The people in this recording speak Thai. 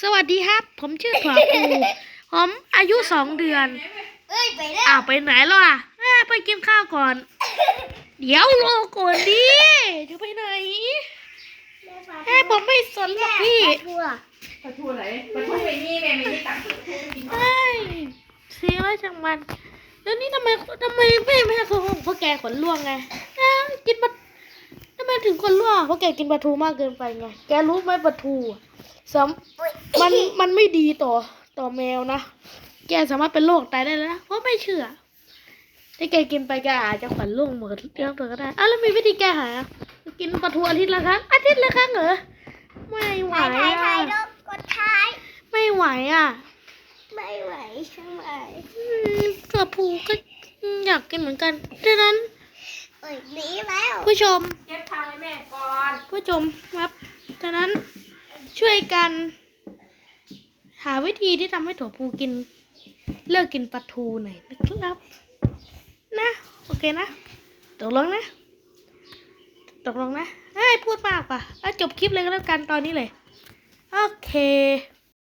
สวัสดีครับ ผมชื่อถั่วปูผมอายุสองเดือน เอ้ยไปแล้วอ้าวไปไหนแล้วอะเอ้ยไปกินข้าวก่อน เดี๋ยวรอก่อนดิจะไปไหนเอ้ยผมไม่สนหรอกพี่ทั่วปลาทูไหนปลาทูไม่มีแม่ไม่มีตังค์ปลาทูไม่กินเอ้ยเสียแล้วช่างมัน แล้วนี่ทำไมทำไมไม่ไม่ให้เขาเพราะแกขนล่วงไงเอ้ากินปลาทำไม ถึงขนล่วงเพราะแกกินปลาทูมากเกินไปไง แกรู้ไหมปลาทูอะสำมันมันไม่ดีต่อต่อแมวนะ แกสามารถเป็นโรคตายได้แล้วนะเพราะไม่เชื่อ ถ้าแกกินไปแกอาจจะขวัญล่วงหมดเรื่องตัวก็ได้อะแล้วมีวิธีแก้หายอะกินปลาทูอาทิตย์ละครั้งอาทิตย์ละครั้งเหรอ ไม่ไหวถ่ายถ่ายถ่ายอะรูปกดท้ายไม่ไหวอะ ไม่ไหวใช่ไหมอืมปลาทูก็อยากกินเหมือนกันดังนั้นเอ้ยหนีแล้วผู้ชม ผู้ชมครับฉะนั้นช่วยกัน หาวิธีที่ทำให้ถั่วพูกิน เลิกกินปลาทูหน่อยนะครับ นะ โอเคนะตกลงนะตกลงนะเฮ้ยพูดมากป่ะจบคลิปเลยก็แล้วกันตอนนี้เลย โอเค